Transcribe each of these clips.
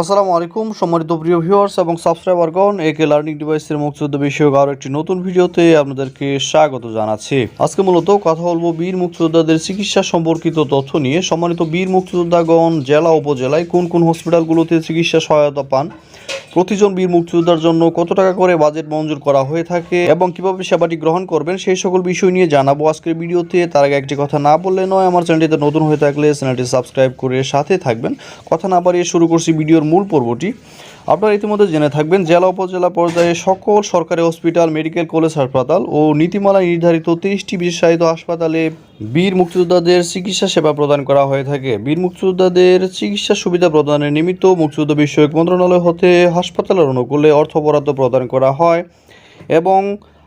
আসসালামু আলাইকুম, সম্মানিত প্রিয় ভিউয়ার্স এবং সাবস্ক্রাইবারগণ একে লার্নিং ডিভাইসের মুক্তিযুদ্ধ বিষয়ক আরও একটি নতুন ভিডিওতে আপনাদেরকে স্বাগত জানাচ্ছি। আজকে মূলত কথা বলব বীর মুক্তিযোদ্ধাদের চিকিৎসা সম্পর্কিত তথ্য নিয়ে। সম্মানিত বীর মুক্তিযোদ্ধাগণ জেলা, উপজেলায় কোন কোন হসপিটালগুলোতে চিকিৎসা সহায়তা পান? প্রতিজন বীর মুক্তিযোদ্ধার জন্য কত টাকা করে বাজেট মঞ্জুর করা হয়ে থাকে এবং কীভাবে সেবাটি গ্রহণ করবেন, সেই সকল বিষয় নিয়ে জানাব আজকের ভিডিওতে। তার আগে একটি কথা না বললে নয়, আমার চ্যানেলটিতে নতুন হয়ে থাকলে চ্যানেলটি সাবস্ক্রাইব করে সাথে থাকবেন। কথা না বাড়িয়ে শুরু করছি ভিডিওর মূল পর্বটি। আপনারা ইতিমধ্যে জেনে থাকবেন, জেলা উপজেলা পর্যায়ে সকল সরকারি হসপিটাল, মেডিকেল কলেজ, হাসপাতাল ও নীতিমালা নির্ধারিত তেইশটি বিশেষায়িত হাসপাতালে বীর মুক্তিযোদ্ধাদের চিকিৎসা সেবা প্রদান করা হয়ে থাকে। বীর মুক্তিযোদ্ধাদের চিকিৎসা সুবিধা প্রদানের নিমিত্ত মুক্তিযোদ্ধা বিষয়ক মন্ত্রণালয় হতে হাসপাতালের অনুকূলে অর্থ বরাদ্দ প্রদান করা হয় এবং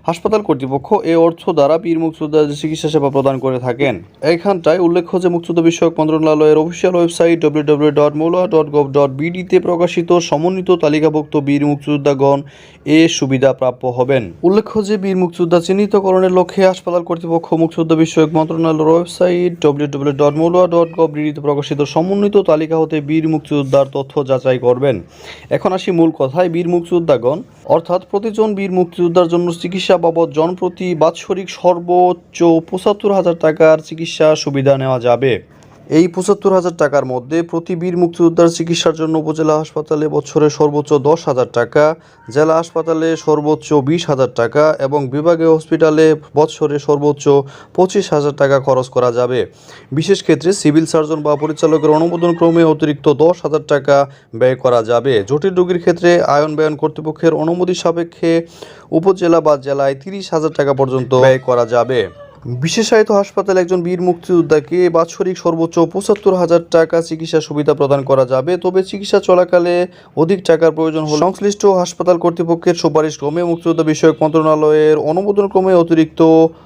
হাসপাতাল কর্তৃপক্ষ এ অর্থ দ্বারা বীর মুক্তিযোদ্ধাদের চিকিৎসা সেবা প্রদান করে থাকেন। এখানটায় উল্লেখ্য যে মুক্তিযুদ্ধ বিষয়ক মন্ত্রণালয়ের official website W W dot dot dot বিডিতে প্রকাশিত সমন্বিত তালিকাভুক্ত বীর মুক্তিযোদ্ধাগণ এ সুবিধা প্রাপ্য হবেন। উল্লেখ্য যে বীর মুক্তিযোদ্ধা চিহ্নিতকরণের লক্ষ্যে হাসপাতাল কর্তৃপক্ষ মুক্তিযুদ্ধ বিষয়ক মন্ত্রণালয়ের website W W dot dot প্রকাশিত সমন্বিত তালিকা হতে বীর মুক্তিযোদ্ধার তথ্য যাচাই করবেন। এখন আসি মূল কথায়। বীর মুক্তিযোদ্ধাগণ অর্থাৎ প্রতিজন বীর মুক্তিযোদ্ধার জন্য চিকিৎসা বাবদ জনপ্রতি বাৎসরিক সর্বোচ্চ পঁচাত্তর হাজার টাকার চিকিৎসা সুবিধা নেওয়া যাবে। এই পঁচাত্তর হাজার টাকার মধ্যে প্রতি বীর মুক্তিযোদ্ধার চিকিৎসার জন্য উপজেলা হাসপাতালে বছরে সর্বোচ্চ দশ হাজার টাকা, জেলা হাসপাতালে সর্বোচ্চ বিশ হাজার টাকা এবং বিভাগীয় হসপিটালে বছরে সর্বোচ্চ পঁচিশ হাজার টাকা খরচ করা যাবে। বিশেষ ক্ষেত্রে সিভিল সার্জন বা পরিচালকের অনুমোদন ক্রমে অতিরিক্ত দশ হাজার টাকা ব্যয় করা যাবে। জটিল রোগীর ক্ষেত্রে আয়ন ব্যয়ন কর্তৃপক্ষের অনুমতি সাপেক্ষে উপজেলা বা জেলায় তিরিশ হাজার টাকা পর্যন্ত ব্যয় করা যাবে। বিশেষায়িত হাসপাতালে একজন বীর মুক্তিযোদ্ধাকে বাৎসরিক সর্বোচ্চ পঁচাত্তর হাজার টাকা চিকিৎসা সুবিধা প্রদান করা যাবে। তবে চিকিৎসা চলাকালে অধিক টাকার প্রয়োজন হলে সংশ্লিষ্ট হাসপাতাল কর্তৃপক্ষের সুপারিশ ক্রমে মুক্তিযোদ্ধা বিষয়ক মন্ত্রণালয়ের অনুমোদন ক্রমে অতিরিক্ত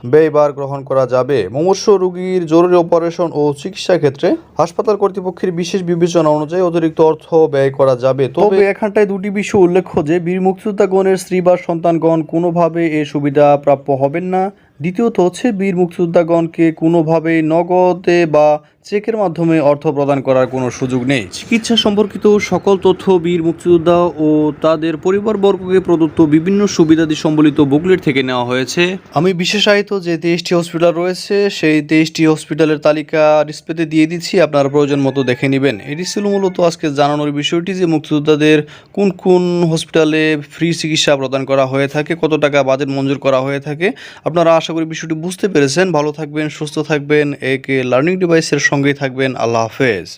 ব্যয়ভার গ্রহণ করা যাবে। মুমূর্ষ রোগীর জরুরি অপারেশন ও চিকিৎসা ক্ষেত্রে হাসপাতাল কর্তৃপক্ষের বিশেষ বিবেচনা অনুযায়ী অতিরিক্ত অর্থ ব্যয় করা যাবে। তবে এখানটায় দুটি বিষয় উল্লেখ্য যে, বীর মুক্তিযোদ্ধাগণের স্ত্রী বা সন্তানগণ কোনোভাবে এ সুবিধা প্রাপ্য হবেন না। দ্বিতীয়ত হচ্ছে বীর মুক্তিযোদ্ধাগণকে কোনোভাবে নগদে বা চেকের মাধ্যমে অর্থ প্রদান করার কোনো সুযোগ নেই। চিকিৎসা সম্পর্কিত সকল তথ্য বীর মুক্তিযোদ্ধা ও তাদের পরিবারবর্গকে প্রদত্ত বিভিন্ন সুবিধাদি সম্বলিত বুকলেট থেকে নেওয়া হয়েছে। আমি বিশেষায়িত যে তেইশটি হসপিটাল রয়েছে, সেই তেইশটি হসপিটালের তালিকা ডিসপ্লেতে দিয়ে দিচ্ছি, আপনারা প্রয়োজন মতো দেখে নেবেন। এটি ছিল মূলত আজকে জানানোর বিষয়টি যে মুক্তিযোদ্ধাদের কোন কোন হসপিটালে ফ্রি চিকিৎসা প্রদান করা হয়ে থাকে, কত টাকা বাজেট মঞ্জুর করা হয়ে থাকে। আপনারা আশা করি বিষয়টি বুঝতে পেরেছেন। ভালো থাকবেন, সুস্থ থাকবেন। একে লার্নিং ডিভাইসের সঙ্গেই থাকবেন। আল্লাহ হাফেজ।